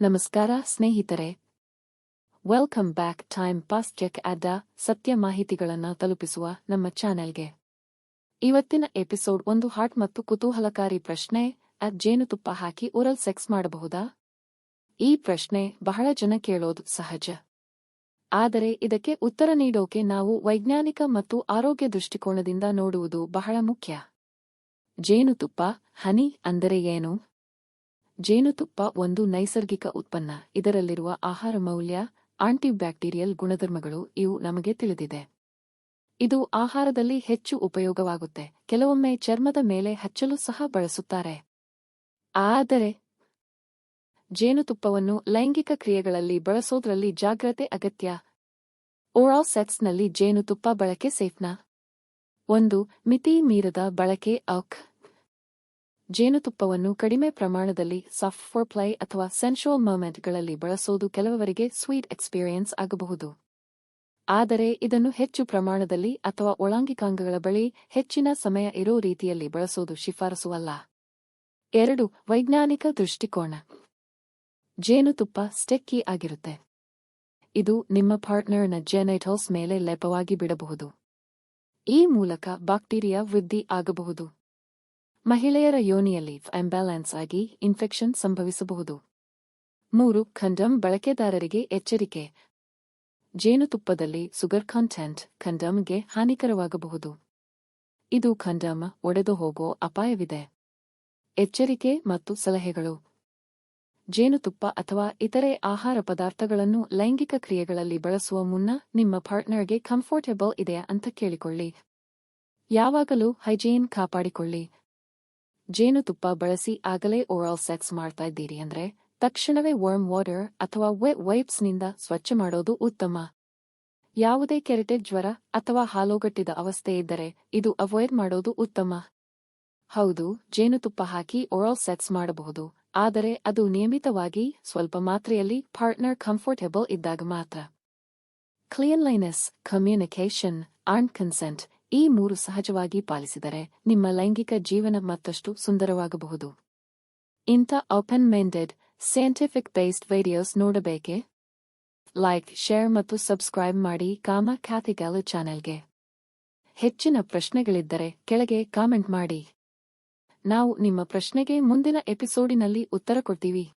ನಮಸ್ಕಾರ ಸ್ನೇಹಿತರೆ. Welcome back time pass check ಅಡ್ಡ ಸತ್ಯ ಮಾಹಿತಿಗಳನ್ನು ತಲುಪಿಸುವ ನಮ್ಮ ಚಾನೆಲ್ಗೆ. ಇವತ್ತಿನ ಎಪಿಸೋಡ್ ಒಂದು ಹಾಟ್ ಮತ್ತು ಕುತೂಹಲಕಾರಿ ಪ್ರಶ್ನೆ ಅದ್ ಜೇನುತುಪ್ಪ ಹಾಕಿ ಉರಲ್ ಸೆಕ್ಸ್ ಮಾಡಬಹುದಾ? ಈ ಪ್ರಶ್ನೆ ಬಹಳ ಜನ ಕೇಳೋದು ಸಹಜ. ಆದರೆ ಇದಕ್ಕೆ ಉತ್ತರ ನೀಡೋಕೆ ನಾವು ವೈಜ್ಞಾನಿಕ ಮತ್ತು ಆರೋಗ್ಯ ದೃಷ್ಟಿಕೋನದಿಂದ ನೋಡುವುದು ಬಹಳ ಮುಖ್ಯ. ಜೇನುತುಪ್ಪ, ಹನಿ ಅಂದರೆ ಏನು? ಜೇನುತುಪ್ಪ ಒಂದು ನೈಸರ್ಗಿಕ ಉತ್ಪನ್ನ. ಇದರಲ್ಲಿರುವ ಆಹಾರ ಮೌಲ್ಯ, ಆಂಟಿಬ್ಯಾಕ್ಟೀರಿಯಲ್ ಗುಣಧರ್ಮಗಳು ಇವು ನಮಗೆ ತಿಳಿದಿದೆ. ಇದು ಆಹಾರದಲ್ಲಿ ಹೆಚ್ಚು ಉಪಯೋಗವಾಗುತ್ತೆ. ಕೆಲವೊಮ್ಮೆ ಚರ್ಮದ ಮೇಲೆ ಹಚ್ಚಲು ಸಹ ಬಳಸುತ್ತಾರೆ. ಆದರೆ, ಜೇನುತುಪ್ಪವನ್ನು ಲೈಂಗಿಕ ಕ್ರಿಯೆಗಳಲ್ಲಿ ಬಳಸೋದ್ರಲ್ಲಿ ಜಾಗ್ರತೆ ಅಗತ್ಯ. ಓರಾಲ್ ಸೆಟ್ಸ್ನಲ್ಲಿ ಜೇನುತುಪ್ಪ ಬಳಕೆ ಸೇಫ್ನ? ಒಂದು, ಮಿತಿ ಮೀರದ ಬಳಕೆ, ಔಕ್. ಜೇನುತುಪ್ಪವನ್ನು ಕಡಿಮೆ ಪ್ರಮಾಣದಲ್ಲಿ ಸಾಫ್ಟ್ ಫೋರ್ ಪ್ಲೈ ಅಥವಾ ಸೆನ್ಶುವಲ್ ಮೂಮೆಂಟ್ಗಳಲ್ಲಿ ಬಳಸೋದು ಕೆಲವರಿಗೆ ಸ್ವೀಟ್ ಎಕ್ಸ್ಪೀರಿಯನ್ಸ್ ಆಗಬಹುದು. ಆದರೆ ಇದನ್ನು ಹೆಚ್ಚು ಪ್ರಮಾಣದಲ್ಲಿ ಅಥವಾ ಒಳಾಂಗಿಕಾಂಗಗಳ ಬಳಿ ಹೆಚ್ಚಿನ ಸಮಯ ಇರೋ ರೀತಿಯಲ್ಲಿ ಬಳಸೋದು ಶಿಫಾರಸುವಲ್ಲ. ಎರಡು, ವೈಜ್ಞಾನಿಕ ದೃಷ್ಟಿಕೋನ. ಜೇನುತುಪ್ಪ ಸ್ಟೆಕ್ಕಿ ಆಗಿರುತ್ತೆ. ಇದು ನಿಮ್ಮ ಪಾರ್ಟ್ನರ್ನ ಜೆನೈಟಲ್ಸ್ ಮೇಲೆ ಲೆಪವಾಗಿ ಬಿಡಬಹುದು. ಈ ಮೂಲಕ ಬ್ಯಾಕ್ಟೀರಿಯಾ ವೃದ್ಧಿ ಆಗಬಹುದು. ಮಹಿಳೆಯರ ಯೋನಿಯಲ್ಲಿ ಅಂಬ್ಯಾಲೆನ್ಸ್ ಆಗಿ ಇನ್ಫೆಕ್ಷನ್ ಸಂಭವಿಸಬಹುದು. ಮೂರು ಖಂಡಮ್ ಬಳಕೆದಾರರಿಗೆ ಎಚ್ಚರಿಕೆ. ಜೇನುತುಪ್ಪದಲ್ಲಿ ಸುಗರ್ ಕಾಂಟೆಂಟ್ ಖಂಡಮ್ಗೆ ಹಾನಿಕರವಾಗಬಹುದು. ಇದು ಖಂಡಮ್ ಒಡೆದು ಹೋಗೋ ಅಪಾಯವಿದೆ. ಎಚ್ಚರಿಕೆ ಮತ್ತು ಸಲಹೆಗಳು. ಜೇನುತುಪ್ಪ ಅಥವಾ ಇತರೆ ಆಹಾರ ಪದಾರ್ಥಗಳನ್ನು ಲೈಂಗಿಕ ಕ್ರಿಯೆಗಳಲ್ಲಿ ಬಳಸುವ ಮುನ್ನ ನಿಮ್ಮ ಪಾರ್ಟ್ನರ್ಗೆ ಕಂಫರ್ಟೆಬಲ್ ಇದೆಯಾ ಅಂತ ಕೇಳಿಕೊಳ್ಳಿ. ಯಾವಾಗಲೂ ಹೈಜೀನ್ ಕಾಪಾಡಿಕೊಳ್ಳಿ. ಜೇನುತುಪ್ಪ ಬಳಸಿ ಆಗಲೇ ಓರಲ್ ಸೆಕ್ಸ್ ಮಾಡ್ತಾ ಇದ್ದೀರಿ ಅಂದ್ರೆ ತಕ್ಷಣವೇ ವರ್ಮ್ ವಾಟರ್ ಅಥವಾ ವೆಟ್ ವೈಪ್ಸ್ನಿಂದ ಸ್ವಚ್ಛ ಮಾಡೋದು ಉತ್ತಮ. ಯಾವುದೇ ಕೆರೆಟೆ ಜ್ವರ ಅಥವಾ ಹಾಲೋಗಟ್ಟಿದ ಅವಸ್ಥೆ ಇದ್ದರೆ ಇದು ಅವಾಯ್ಡ್ ಮಾಡೋದು ಉತ್ತಮ. ಹೌದು ಜೇನುತುಪ್ಪ ಹಾಕಿ ಓರಲ್ ಸೆಕ್ಸ್ ಮಾಡಬಹುದು, ಆದರೆ ಅದು ನಿಯಮಿತವಾಗಿ ಸ್ವಲ್ಪ ಮಾತ್ರೆಯಲ್ಲಿ ಪಾರ್ಟ್ನರ್ ಕಂಫರ್ಟೆಬಲ್ ಇದ್ದಾಗ ಮಾತ್ರ. ಕ್ಲಿಯನ್ಲೈನೆಸ್ ಕಮ್ಯುನಿಕೇಷನ್ ಆಂಡ್ ಕನ್ಸೆಂಟ್ ಈ ಮೂರು ಸಹಜವಾಗಿ ಪಾಲಿಸಿದರೆ ನಿಮ್ಮ ಲೈಂಗಿಕ ಜೀವನ ಮತ್ತಷ್ಟು ಸುಂದರವಾಗಬಹುದು. ಇಂಥ open minded scientific based videos ನೋಡಬೇಕೆ? Like share ಮತ್ತು ಸಬ್ಸ್ಕ್ರೈಬ್ ಮಾಡಿ ಕಾಮ ಖ್ಯಾತಿಗಾಲು ಚಾನೆಲ್ಗೆ. ಹೆಚ್ಚಿನ ಪ್ರಶ್ನೆಗಳಿದ್ದರೆ ಕೆಳಗೆ ಕಾಮೆಂಟ್ ಮಾಡಿ. ನಾವು ನಿಮ್ಮ ಪ್ರಶ್ನೆಗೆ ಮುಂದಿನ ಎಪಿಸೋಡಿನಲ್ಲಿ ಉತ್ತರ ಕೊಡ್ತೀವಿ.